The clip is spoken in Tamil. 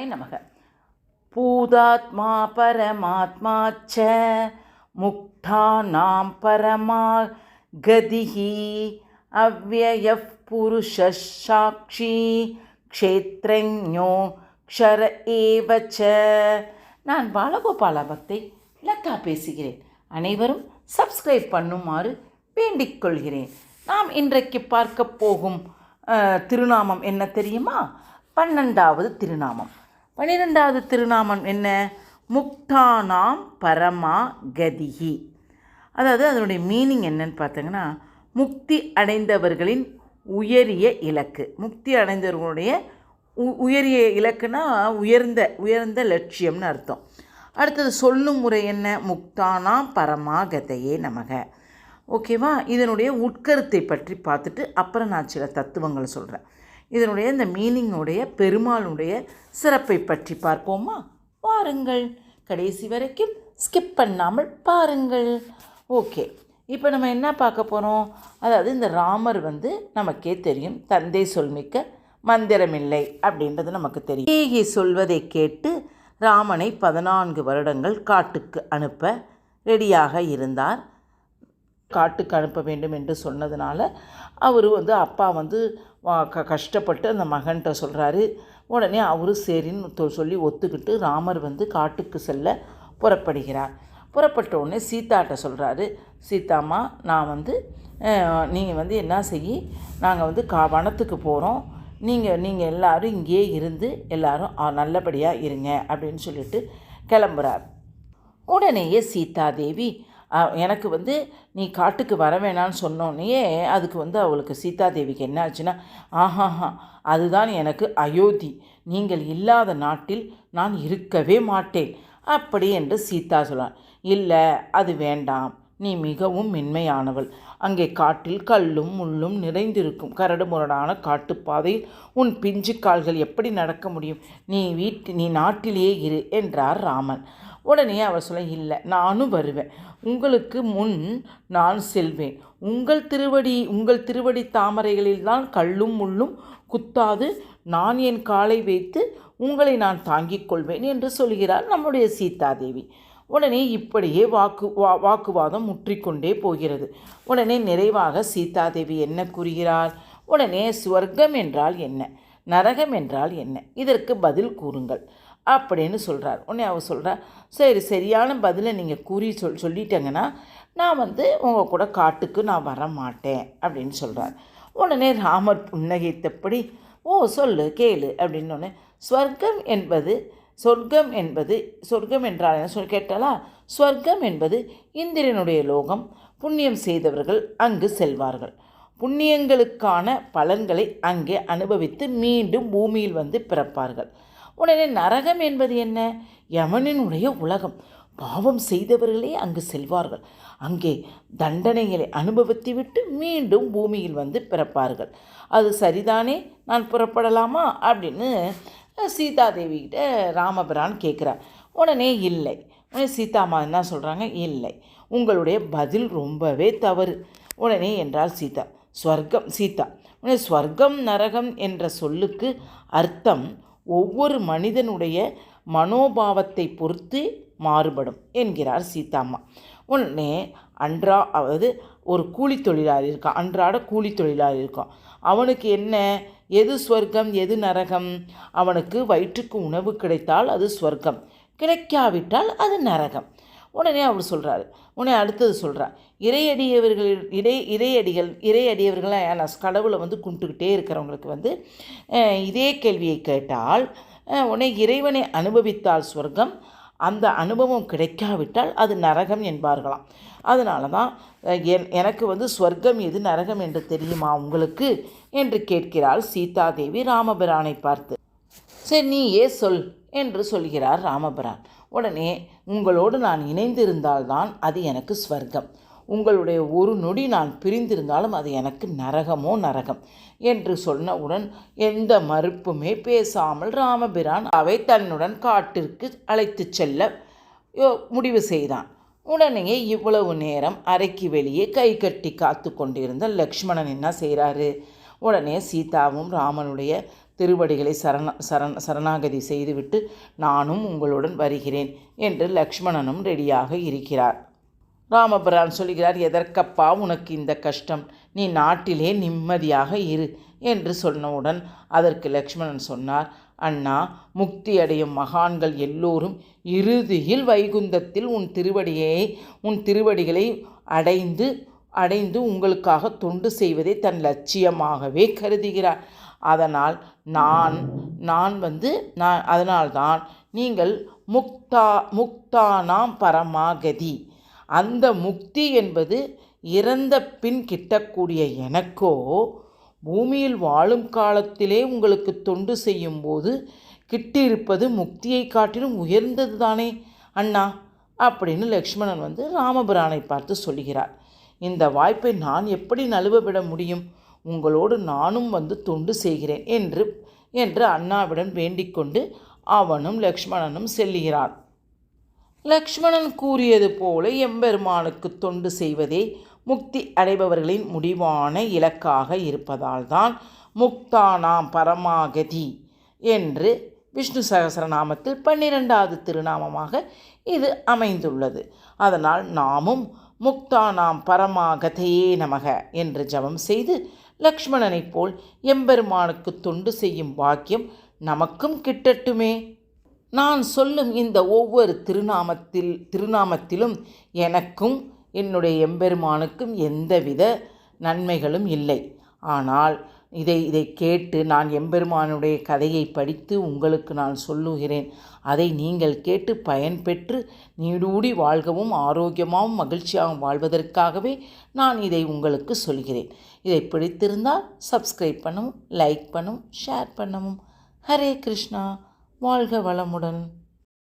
ராமாய நமக. பூதாத்மா பரமாத்மாச்ச ச முக்தானாம் பரமா கதிஹி அவ்வய புருஷாட்சி க்ஷேத்ரஞோ க்ஷர ஏவச்ச. நான் பாலகோபால பக்தை லதா பேசுகிறேன். அனைவரும் சப்ஸ்கிரைப் பண்ணுமாறு வேண்டிக் கொள்கிறேன். நாம் இன்றைக்கு பார்க்க போகும் திருநாமம் என்ன தெரியுமா? பன்னெண்டாவது திருநாமம். பன்னிரெண்டாவது திருநாமம் என்ன? முக்தானாம் பரமா கதிகி அதாவது அதனுடைய மீனிங் என்னன்னு பார்த்தீங்கன்னா முக்தி அடைந்தவர்களின் உயரிய இலக்கு. முக்தி அடைந்தவர்களுடைய உ- உயரிய இலக்குனா உயர்ந்த உயர்ந்த லட்சியம்னு அர்த்தம். அடுத்தது சொல்லும் முறை என்ன? முக்தானாம் பரமாகதையே நமக. ஓகேவா? இதனுடைய உட்கருத்தை பற்றி பார்த்துட்டு அப்புறம் நான் சில தத்துவங்களை சொல்கிறேன் இதனுடைய இந்த மீனிங்குடைய பெருமாளுடைய சிறப்பை பற்றி பார்ப்போமா? பாருங்கள் கடைசி வரைக்கும் ஸ்கிப் பண்ணாமல் பாருங்கள். ஓகே இப்போ நம்ம என்ன பார்க்க போகிறோம் அதாவது இந்த ராமர் வந்து நமக்கே தெரியும் தந்தை சொல்மிக்க மந்திரமில்லை அப்படின்றது நமக்கு தெரியும். ஏகி சொல்வதை கேட்டு ராமனை பதினான்கு வருடங்கள் காட்டுக்கு அனுப்ப ரெடியாக இருந்தார். காட்டுக்கு அனுப்ப வேண்டும் என்று சொன்னதுனால அவர் வந்து அப்பா வந்து க கஷ்டப்பட்டு அந்த மகன்கிட்ட சொல்கிறாரு உடனே அவரு சரின்னு சொல்லி ஒத்துக்கிட்டு ராமர் வந்து காட்டுக்கு செல்ல புறப்படுகிறார். புறப்பட்ட உடனே சீதாட்ட சொல்கிறாரு சீதாம்மா நான் வந்து நீங்கள் வந்து என்ன செய்யி நாங்கள் வந்து கா வனத்துக்கு போகிறோம் நீங்கள் நீங்கள் எல்லாரும் இங்கேயே இருந்து எல்லோரும் நல்லபடியாக இருங்க அப்படின்னு சொல்லிட்டு கிளம்புறார். உடனேயே சீதாதேவி எனக்கு வந்து நீ காட்டுக்கு வர வேணான்னு சொன்னோன்னே அதுக்கு வந்து அவளுக்கு சீதாதேவிக்கு என்ன ஆச்சுன்னா ஆஹாஹா அதுதான் எனக்கு அயோத்தி. நீங்கள் இல்லாத நாட்டில் நான் இருக்கவே மாட்டேன். அப்படி என்று சீதா சொன்னான் இல்லை அது வேண்டாம். நீ மிகவும் மென்மையானவள். அங்கே காட்டில் கல்லும் முள்ளும் நிறைந்திருக்கும். கரடு முரடான காட்டுப்பாதையில் உன் பிஞ்சு கால்கள் எப்படி நடக்க முடியும்? நீ வீட்டு நீ நாட்டிலேயே இரு என்றார் ராமன். உடனே அவர் சொல்ல இல்லை நானும் வருவேன். உங்களுக்கு முன் நான் செல்வேன். உங்கள் திருவடி உங்கள் திருவடி தாமரைகளில் தான் கல்லும் முள்ளும் குத்தாது. நான் என் காலை வைத்து உங்களை நான் தாங்கிக் கொள்வேன் என்று சொல்கிறார் நம்முடைய சீதாதேவி உடனே இப்படியே வாக்கு வா வாக்குவாதம் முற்றிக்கொண்டே போகிறது. உடனே நிறைவாக சீதாதேவி என்ன கூறுகிறார் உடனே சுவர்க்கம் என்றால் என்ன? நரகம் என்றால் என்ன? இதற்கு பதில் கூறுங்கள். அப்படின்னு சொல்கிறார் உடனே அவர் சொல்கிறார் சரி சரியான பதிலை நீங்கள் கூறி சொல் சொல்லிட்டேங்கன்னா நான் வந்து உங்கள் கூட காட்டுக்கு நான் வர மாட்டேன் அப்படின்னு சொல்கிறார் உடனே ராமர் புன்னகைத்தபடி ஓ சொல்லு கேளு அப்படின்னு உடனே ஸ்வர்க்கம் என்பது சொர்க்கம் என்பது சொர்க்கம் என்றால் என்ன? சொல் கேட்டாலா ஸ்வர்க்கம் என்பது இந்திரனுடைய லோகம் புண்ணியம் செய்தவர்கள் அங்கு செல்வார்கள். புண்ணியங்களுக்கான பலன்களை அங்கே அனுபவித்து மீண்டும் பூமியில் வந்து பிறப்பார்கள். உடனே நரகம் என்பது என்ன? யமனினுடைய உலகம். பாவம் செய்தவர்களே அங்கு செல்வார்கள். அங்கே தண்டனைகளை அனுபவித்துவிட்டு மீண்டும் பூமியில் வந்து பிறப்பார்கள். அது சரிதானே? நான் புறப்படலாமா? அப்படின்னு சீதாதேவிகிட்ட ராமபிரான் கேட்குறார். உடனே இல்லை. உடனே சீதாமா என்ன சொல்கிறாங்க இல்லை. உங்களுடைய பதில் ரொம்பவே தவறு. உடனே என்றால் சீதா. ஸ்வர்க்கம் சீதா. உடனே ஸ்வர்க்கம் நரகம் என்ற சொல்லுக்கு அர்த்தம் ஒவ்வொரு மனிதனுடைய மனோபாவத்தை பொறுத்து மாறுபடும் என்கிறார் சீதாம்மா. உடனே அன்றா அதாவது ஒரு கூலி தொழிலாளி இருக்கான் அன்றாட கூலி தொழிலாளி இருக்கான் அவனுக்கு என்ன? எது ஸ்வர்க்கம் எது நரகம்? அவனுக்கு வயிற்றுக்கு உணவு கிடைத்தால் அது ஸ்வர்க்கம் கிடைக்காவிட்டால் அது நரகம். உடனே அவர் சொல்கிறாரு உடனே அடுத்தது சொல்கிறார் இறையடியவர்கள் இடை இறையடிகள் இறையடியவர்களாக நான் கடவுளை வந்து கும்பிட்டுக்கிட்டே இருக்கிறவங்களுக்கு வந்து இதே கேள்வியை கேட்டால் உடனே இறைவனை அனுபவித்தால் சொர்க்கம் அந்த அனுபவம் கிடைக்காவிட்டால் அது நரகம் என்பார்களாம். அதனால தான் என் எனக்கு வந்து ஸ்வர்க்கம் எது நரகம் என்று தெரியுமா உங்களுக்கு? என்று கேட்கிறாள் சீதாதேவி ராமபிரானை பார்த்து. சரி நீயே சொல் என்று சொல்கிறார் ராமபிரான். உடனே உங்களோடு நான் இணைந்திருந்தால்தான் அது எனக்கு ஸ்வர்க்கம் உங்களுடைய ஒரு நொடி நான் பிரிந்திருந்தாலும் அது எனக்கு நரகமோ நரகம் என்று சொன்னவுடன் எந்த மறுப்புமே பேசாமல் ராமபிரான் அவை தன்னுடன் காட்டிற்கு அழைத்துச் செல்ல முடிவு செய்தான். உடனே இவ்வளவு நேரம் அறைக்கு வெளியே கை கட்டி காத்து கொண்டிருந்த லக்ஷ்மணன் என்ன செய்கிறாரு உடனே சீதாவும் ராமனுடைய திருவடிகளை சரண சரண சரணாகதி செய்துவிட்டு நானும் உங்களுடன் வருகிறேன் என்று லக்ஷ்மணனும் ரெடியாக இருக்கிறார். ராமபிரான் சொல்கிறார் எதற்கப்பா உனக்கு இந்த கஷ்டம்? நீ நாட்டிலே நிம்மதியாக இரு என்று சொன்னவுடன் அதற்கு லக்ஷ்மணன் சொன்னார் அண்ணா முக்தி அடையும் மகான்கள் எல்லோரும் இறுதியில் வைகுந்தத்தில் உன் திருவடியை உன் திருவடிகளை அடைந்து அடைந்து உங்களுக்காக தொண்டு செய்வதை தன் லட்சியமாகவே கருதுகிறார். அதனால் நான் நான் வந்து நான் அதனால்தான் நீங்கள் முக்தா முக்தானாம் பரமாகதி. அந்த முக்தி என்பது இறந்த பின் கிட்டக்கூடிய எனக்கோ பூமியில் வாழும் காலத்திலே உங்களுக்கு தொண்டு செய்யும் போது கிட்டிருப்பது முக்தியை காட்டிலும் உயர்ந்தது தானே அண்ணா? அப்படின்னு லக்ஷ்மணன் வந்து ராமபிரானை பார்த்து சொல்கிறார் இந்த வாய்ப்பை நான் எப்படி நழுவவிட முடியும்? உங்களோடு நானும் வந்து தொண்டு செய்கிறேன் என்று என்று அண்ணாவிடம் வேண்டிக்கொண்டு அவனும் லக்ஷ்மணனும் செல்லுகிறான் லக்ஷ்மணன் கூறியது போல எம்பெருமானுக்கு தொண்டு செய்வதே முக்தி அடைபவர்களின் முடிவான இலக்காக இருப்பதால் தான் முக்தானாம் பரமாகதி என்று விஷ்ணு சகசரநாமத்தில் பன்னிரெண்டாவது திருநாமமாக இது அமைந்துள்ளது. அதனால் நாமும் முக்தானாம் பரமாகதையே நமக என்று ஜபம் செய்து லக்ஷ்மணனைப் போல் எம்பெருமானுக்கு தொண்டு செய்யும் பாக்கியம் நமக்கும் கிட்டட்டுமே. நான் சொல்லும் இந்த ஒவ்வொரு திருநாமத்தில் திருநாமத்திலும் எனக்கும் என்னுடைய எம்பெருமானுக்கும் எந்தவித நன்மைகளும் இல்லை. ஆனால் இதை இதை கேட்டு நான் எம்பெருமானுடைய கதையை படித்து உங்களுக்கு நான் சொல்லுகிறேன். அதை நீங்கள் கேட்டு பயன்பெற்று நீடூடி வாழ்கவும் ஆரோக்கியமாகவும் மகிழ்ச்சியாகவும் வாழ்வதற்காகவே நான் இதை உங்களுக்கு சொல்கிறேன். இதை பிடித்திருந்தால் சப்ஸ்கிரைப் பண்ணவும் லைக் பண்ணவும் ஷேர் பண்ணவும். ஹரே கிருஷ்ணா வாழ்க வளமுடன்.